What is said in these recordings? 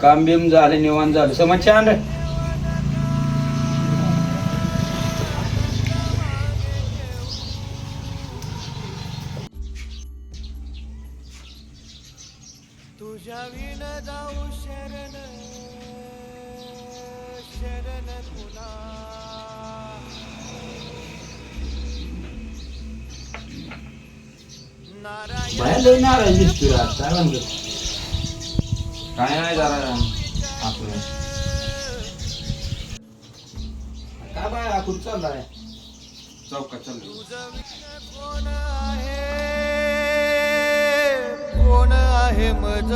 काम बिम झाले निवांत झालं. समज छान रे. तुझ्या विण जाऊ शरण शरण तुला. नारायण. काय म्हणतो काय नाही जरा आपलं. काय बाय कुठं चाललाय? चौकात चाललो तुझं विण कोण आहे? कोण आहे मज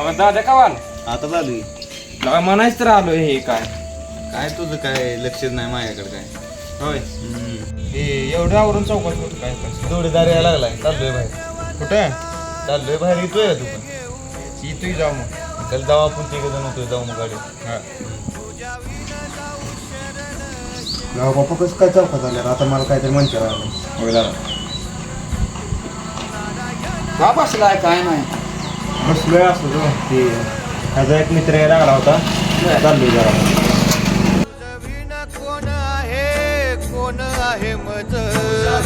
अहो, दादा कवाल आता चालू आहे. लगा म्हणायच तर आलो हे काय. काय तुझं काय लक्षच नाही माझ्याकडे काय? होय. हे एवढं आवरून चौकात होत काय कसं जोडीदार यायला लागलाय. चाललोय बाहेर. कुठे? चाललोय बाहेर. येतोय का तू पण. येतोय जाऊ मग. चल जाऊ आपण तिघ जण होतोय जाऊ मग गाडी. गाव बापा कसं काय चौकात आल्या आता मला काहीतरी म्हणते राहिलं दादा का बसलाय? काय नाही. बसलोय असं जो ते माझा एक मित्र यायला लागला होता. चाललोय जरा. कोण आहे कोण आहे मज?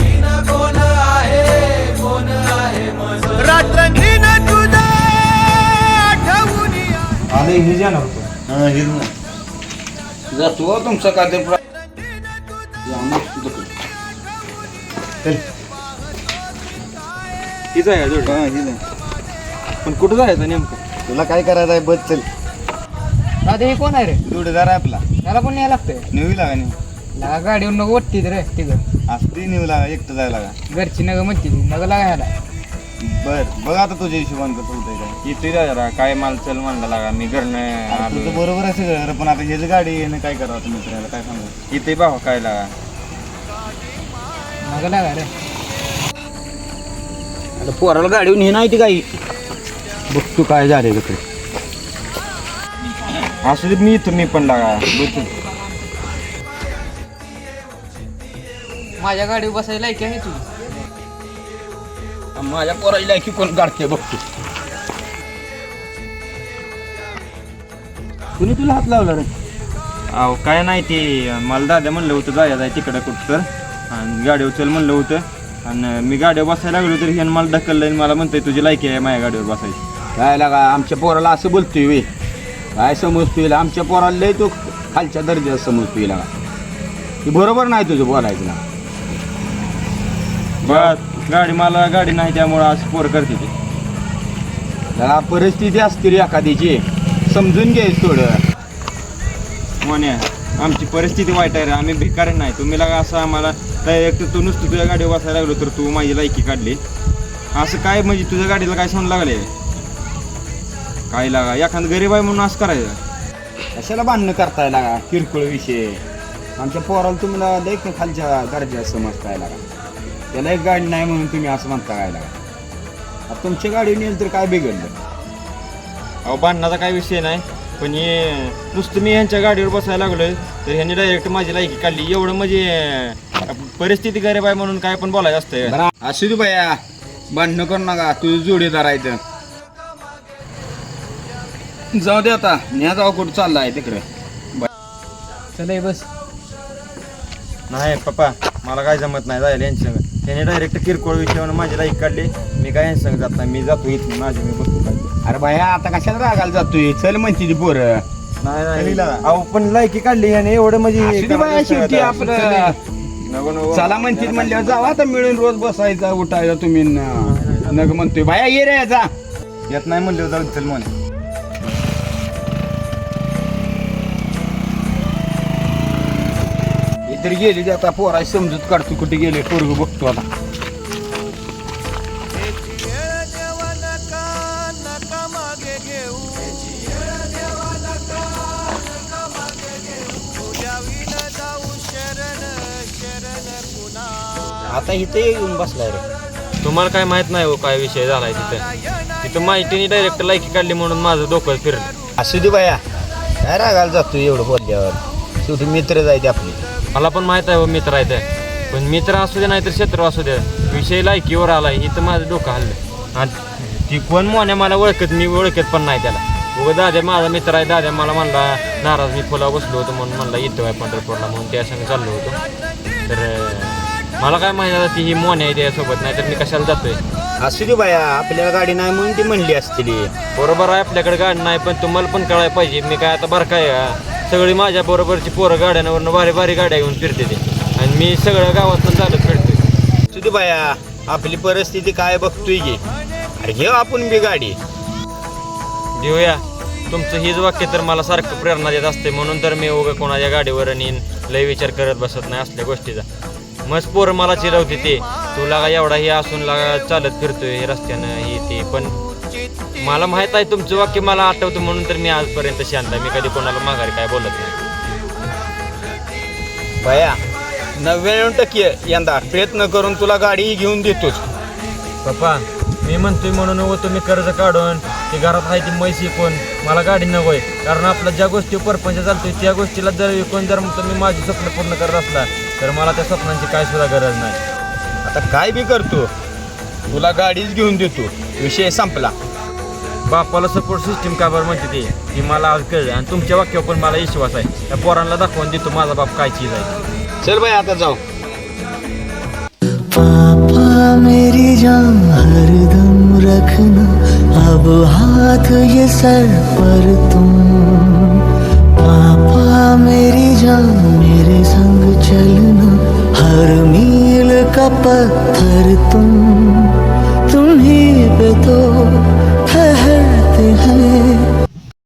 विण कोण आहे कोण आहे मज? रात्रंदिन तुझा आठवून या. आले हे जाणार होतो हा ना. जातो तुमचं ते? हा हेच आहे. पण कुठं जायचं नेमकं? तुला काय करायचं आहे? बस चल. दादा हे कोण आहे रे? जोडीदार आहे आपला. त्याला पण न्यायला लागतंय? नेवी लागा नेऊ लागा गाडीवर नको वाटते रे तिघं. असती नेऊ लागा एकटं जायला लागा घरची नग म्हणते ती नग लागायला बर बघ आता तुझ्या हिशोबाने कसं होतंय काय येतोय जरा काय माल चल म्हणला लागा मी घरनं तुझं आलो बरोबर आहे सगळं पण आता ह्याच गाडी येणं काय करावं तुम्ही मित्राला काय सांगू? येते भाऊ काय लागा? नग लागा रे. आता पोराला गाडीवर हे नाही ती काही. बघतो काय झाले तिकडे असू दे मी इथं मी पण लागा. बघतो. माझ्या गाडीवर बसायला लायकी आहे तुझी? माझ्या पोराची लायकी कोण काढते बघतो. कुणी तुला हात लावला रे? अहो काय नाही ते मला दादा म्हणलं होतं जायचं आहे तिकडं कुठं. तर आणि गाडीवर चल म्हणलं होतं. आणि मी गाडीवर बसायला लागलो तर ह्यानं मला ढकललं आणि मला म्हणतंय तुझी लायकी आहे माझ्या गाडीवर बसायची. काय लागा आमच्या पोराला असं बोलतोय वे. काय समजतोय आमच्या पोराला लय तो खालच्या दर्जाचा समजतोय लागा. ते बरोबर नाही तुझं बोलायचं ना. बस गाडी मला गाडी नाही त्यामुळं असं पोर करते ते. त्याला परिस्थिती असते रे एखादीची. समजून घे थोडं. मोन्या आमची परिस्थिती वाईट आहे रे. आम्ही भिकार नाही. तुम्ही लागा असं आम्हाला डायरेक्ट तू नुसतं तुझ्या गाडीवर बसायला लागलो तर तू माझी लायकी काढली. असं काय म्हणजे तुझ्या गाडीला काय सांग लागले काय लागा? एखादं गरीब आहे म्हणून असं करायचं. कशाला भांडणं करताय लागा? किरकोळ विषय. आमच्या पोराला तुम्हाला लय खालच्या दर्जा समजताय लागा. त्याला एक गाडी नाही म्हणून तुम्ही असं म्हणता काय लागा. आता तुमच्या गाडी नेल तर काय बिघडलं? अहो भांडणाचा काय विषय नाही. पण हे नुसतं मी यांच्या गाडीवर बसायला लागलोय तर ह्यांनी डायरेक्ट माझी लायकी काढली. एवढं म्हणजे अं, परिस्थिती गरीब आहे म्हणून काय पण बोलायचं असतं असू दे बाया भांडणं करू नका. तुझं जोडीदार आहे तर. जाऊ दे आता. न्या जाऊ कुठं चाललाय तिकडे. चल बस. नाही पप्पा मला काय जमत नाही जायला यांच्या त्याने डायरेक्ट किरकोळ विषयावर माझी लाईक काढली. मी काय यांच्या जात नाही मी जातो इथून माझे मी बघतो काय. अरे बाया आता कशाला रागायला जातोय? चल म्हणते ती पोर. नाही नाही. अहो पण लायकी काढली याने एवढं म्हणजे बाया शेवटी आपलं नको नको. चला म्हणतील म्हणल्यावर जावा आता मिळून रोज बसायचा उठायचा तुम्ही न- नग म्हणतोय. बाया ये रे जा. येत नाही म्हणलं जाऊ दे, चल म्हणे. तरी गेली आता पोराय समजूत काढतो कुठे गेले पोरग बघतो आता. आता इथे येऊन बसलाय रे. तुम्हाला काय माहीत नाही हो काय विषय झालाय तिथं. तिथं माहितीने डायरेक्ट लायकी काढली म्हणून माझं डोकं फिरलं. असू दे बाया. काय रागायला जातो एवढं बोलल्यावर? शेवटी मित्र जायचे आपले. मला पण माहीत आहे हो मित्र आहे ते. पण मित्र असू दे नाही तर शत्रू असू दे. विषय लायकीवर आलाय इथं माझं डोकं हल्लं आणि ती कोण मोन्या मला ओळखत मी ओळखत पण नाही त्याला. उगं दाद्या माझा मित्र आहे दाद्या मला म्हणला नाराज मी फुला बसलो होतो म्हणून म्हणला येतो आहे पंढरपूरला म्हणून त्या संग चाललो होतो. तर मला काय माहिती आता ती ही मोन्या आहे त्यासोबत नाही तर मी कशाला जातोय? असू दे बाया आपल्याला गाडी नाही म्हणून ती म्हणली असतील बरोबर आहे आपल्याकडे गाडी नाही पण तुम्हाला पण कळायला पाहिजे. मी काय आता बरं काय सगळी माझ्या बरोबरची पोरं गाड्यांवरनं भारी भारी गाड्या घेऊन फिरते ते. आणि मी सगळ्या गावातून चालत फिरतोय. दे बाया आपली परिस्थिती काय बघतोय की? अरे घेऊ आपण बी गाडी. देऊया. तुमचं हीच वाक्य तर मला सारखं प्रेरणा देत असते. म्हणून तर मी उगं कोणाच्या गाडीवर नेईन लय विचार करत बसत नाही असल्या गोष्टीचा. मस्त पोरं मला चिरवते ते. तुला एवढा हे असून लागा चालत फिरतोय हे रस्त्यानं हे ते. पण मला माहीत आहे तुमचं वाक्य मला आठवतं म्हणून तर मी आजपर्यंत शांत आहे. मी कधी कोणाला माघारी काय बोलत नाही. बाया नव्याण्णव टक्के यंदा प्रयत्न करून तुला गाडी घेऊन देतोच. पप्पा मी म्हणतोय म्हणून हो तुम्ही कर्ज काढून ते घरात आहे ती म्हैस विकून मला गाडी नकोय कारण आपला ज्या गोष्टी परपंच चालतोय त्या गोष्टीला जर विकून जर तुम्ही माझी स्वप्न पूर्ण करत असला तर मला त्या स्वप्नांची काय सुद्धा गरज नाही. आता काय बी करतो तुला गाडीच घेऊन देतो. विषय संपला. बापाला सपोर्ट सिस्टीम का बरं म्हणते ते. हे मला आज कळलं आणि तुमच्या वाक्यावर पण मला विश्वास आहे. त्या पोरांना दाखवून देतो माझा बाप काय चीज आहे. चल बाई आता जाऊ. पापा मेरी जान हरदम रखना. अब हाथ ये सर पर तुम।